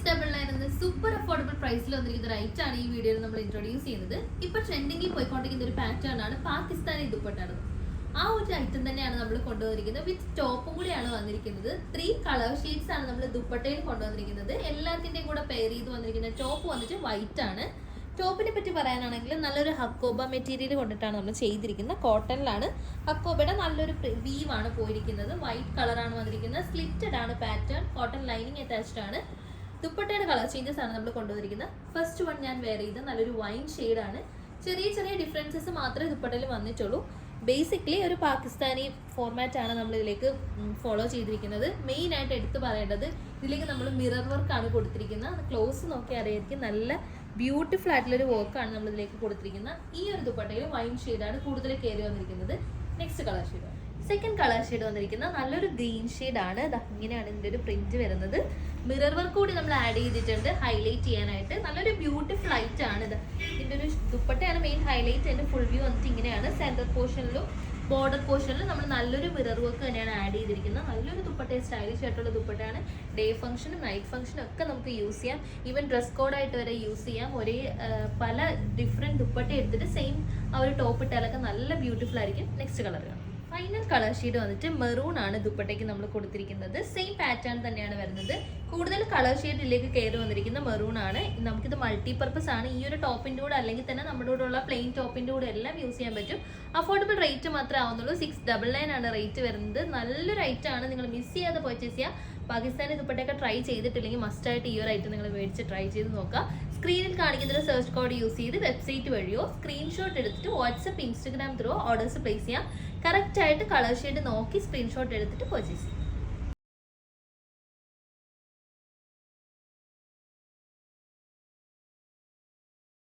Six double nine എന്ന super affordable പ്രൈസിൽ വന്നിരിക്കുന്ന റൈറ്റ് ആണ് ഈ വീഡിയോയിൽ നമ്മൾ ഇൻട്രൊഡ്യൂസ് ചെയ്യുന്നത്. ഇപ്പൊ ട്രെൻഡിംഗിൽ പോയിക്കൊണ്ടിരിക്കുന്ന ഒരു പാറ്റേൺ ആണ് പാകിസ്ഥാനി ദുപ്പട്ടാണ് ആ ഒരു ഐറ്റം തന്നെയാണ് നമ്മൾ കൊണ്ടുവന്നിരിക്കുന്നത്. വിത്ത് ടോപ്പും കൂടിയാണ് വന്നിരിക്കുന്നത്. ത്രീ കളർ ഷീറ്റ്സ് ആണ് നമ്മൾ ദുപ്പട്ടയിൽ കൊണ്ടുവന്നിരിക്കുന്നത്. എല്ലാത്തിന്റെയും കൂടെ പെയർ ചെയ്ത് വന്നിരിക്കുന്ന ടോപ്പ് വന്നിട്ട് വൈറ്റ് ആണ്. ടോപ്പിനെ പറ്റി പറയാനാണെങ്കിൽ നല്ലൊരു ഹക്കോബ മെറ്റീരിയൽ കൊണ്ടിട്ടാണ് നമ്മൾ ചെയ്തിരിക്കുന്നത്. കോട്ടണിലാണ് ഹക്കോബയുടെ നല്ലൊരു വീവാണ് പോയിരിക്കുന്നത്. വൈറ്റ് കളറാണ് വന്നിരിക്കുന്നത്. സ്ലിറ്റഡ് ആണ് പാറ്റേൺ കോട്ടൺ ലൈനിങ് അറ്റാച്ച്ഡ് ആണ്. ദുപ്പട്ടയുടെ കളർ ചേഞ്ചസ് ആണ് നമ്മൾ കൊണ്ടുവന്നിരിക്കുന്നത്. ഫസ്റ്റ് വൺ ഞാൻ വെയർ ചെയ്ത നല്ലൊരു വൈൻ ആണ്. ചെറിയ ചെറിയ ഡിഫറൻസസ് മാത്രമേ ദുപ്പട്ടയിൽ വന്നിട്ടുള്ളൂ. ബേസിക്കലി ഒരു പാകിസ്ഥാനി ഫോർമാറ്റ് ആണ് നമ്മൾ ഇതിലേക്ക് ഫോളോ ചെയ്തിരിക്കുന്നത്. മെയിൻ ആയിട്ട് എടുത്തു പറയേണ്ടത് ഇതിലേക്ക് നമ്മൾ മിറർ വർക്കാണ് കൊടുത്തിരിക്കുന്നത്. ക്ലോസ് നോക്കി അറിയായിരിക്കും. നല്ല ബ്യൂട്ടിഫുൾ ആയിട്ടുള്ള ഒരു വർക്കാണ് നമ്മൾ ഇതിലേക്ക് കൊടുത്തിരിക്കുന്നത്. ഈ ഒരു ദുപ്പട്ടയിൽ വൈൻ ഷെയ്ഡാണ് കൂടുതൽ കയറി വന്നിരിക്കുന്നത്. Next colour shade second colour shade വന്നിരിക്കുന്നത് നല്ലൊരു ഗ്രീൻ ഷെയ്ഡാണ് ഇങ്ങനെയാണ് ഇതിന്റെ ഒരു പ്രിന്റ് വരുന്നത്. മിറർ വർക്ക് കൂടി നമ്മൾ ആഡ് ചെയ്തിട്ടുണ്ട്. ഹൈലൈറ്റ് ചെയ്യാനായിട്ട്. നല്ലൊരു ബ്യൂട്ടിഫുൾ ലൈറ്റ് ആണ് ഇത്. ഇതിന്റെ ഒരു ദുപ്പട്ടയാണ് മെയിൻ ഹൈലൈറ്റ് അതിന്റെ ഫുൾ വ്യൂ വന്നിട്ട് ഇങ്ങനെയാണ്. സെന്റർ പോർഷനിലും ബോർഡർ പോർഷനിലും നമ്മൾ നല്ലൊരു മിറർ വർക്ക് തന്നെയാണ് ആഡ് ചെയ്തിരിക്കുന്നത്. നല്ലൊരു ദുപ്പട്ട സ്റ്റൈലിഷ് ആയിട്ടുള്ള ദുപ്പട്ടയാണ്. ഡേ ഫംഗ്ഷനും നൈറ്റ് ഫംഗ്ഷനും ഒക്കെ നമുക്ക് യൂസ് ചെയ്യാം. ഈവൻ ഡ്രസ് കോഡായിട്ട് വരെ യൂസ് ചെയ്യാം. ഒരേ പല ഡിഫറെന്റ് ദുപ്പട്ട എടുത്തിട്ട് സെയിം ആ ഒരു ടോപ്പ് ഇട്ടാലൊക്കെ നല്ല ബ്യൂട്ടിഫുൾ ആയിരിക്കും. നെക്സ്റ്റ് കളർ കാണാം. ഫൈനൽ കളർ ഷീഡ് വന്നിട്ട് മെറൂൺ ആണ് ദുപ്പട്ടയ്ക്ക് നമ്മൾ കൊടുത്തിരിക്കുന്നത്. സെയിം പാറ്റേൺ തന്നെയാണ് വരുന്നത്. കൂടുതൽ കളർ ഷെയ്ഡിലേക്ക് കയറി വന്നിരിക്കുന്ന മെറൂൺ ആണ്. നമുക്കിത് മൾട്ടി പർപ്പസ് ആണ്. ഈ ഒരു ടോപ്പിന്റെ കൂടെ അല്ലെങ്കിൽ തന്നെ നമ്മുടെ കൂടെ ഉള്ള പ്ലെയിൻ ടോപ്പിന്റെ കൂടെ എല്ലാം യൂസ് ചെയ്യാൻ പറ്റും. അഫോർഡബിൾ റേറ്റ് മാത്രമേ ആവുന്നുള്ളൂ. സിക്സ് ഡബിൾ നയൻ ആണ് റേറ്റ് വരുന്നത്. നല്ലൊരു ഐറ്റം ആണ്. നിങ്ങൾ മിസ് ചെയ്യാതെ പർച്ചേസ് ചെയ്യുക. പാകിസ്ഥാനി ദുപ്പട്ടയൊക്കെ ട്രൈ ചെയ്തിട്ടില്ലെങ്കിൽ മസ്റ്റായിട്ട് ഈ ഒരു ഐറ്റം നിങ്ങൾ മേടിച്ച് ട്രൈ ചെയ്ത് നോക്കുക. സ്ക്രീനിൽ കാണിക്കുന്ന സെർച്ച് കോഡ് യൂസ് ചെയ്ത് വെബ്സൈറ്റ് വഴിയോ സ്ക്രീൻഷോട്ട് എടുത്തിട്ട് WhatsApp Instagram through orders place ചെയ്യാം. കറക്റ്റ് ആയിട്ട് കളർ ഷെയ്ഡ് നോക്കി സ്ക്രീൻഷോട്ട് എടുത്തിട്ട് പർച്ചേസ് ചെയ്യാം.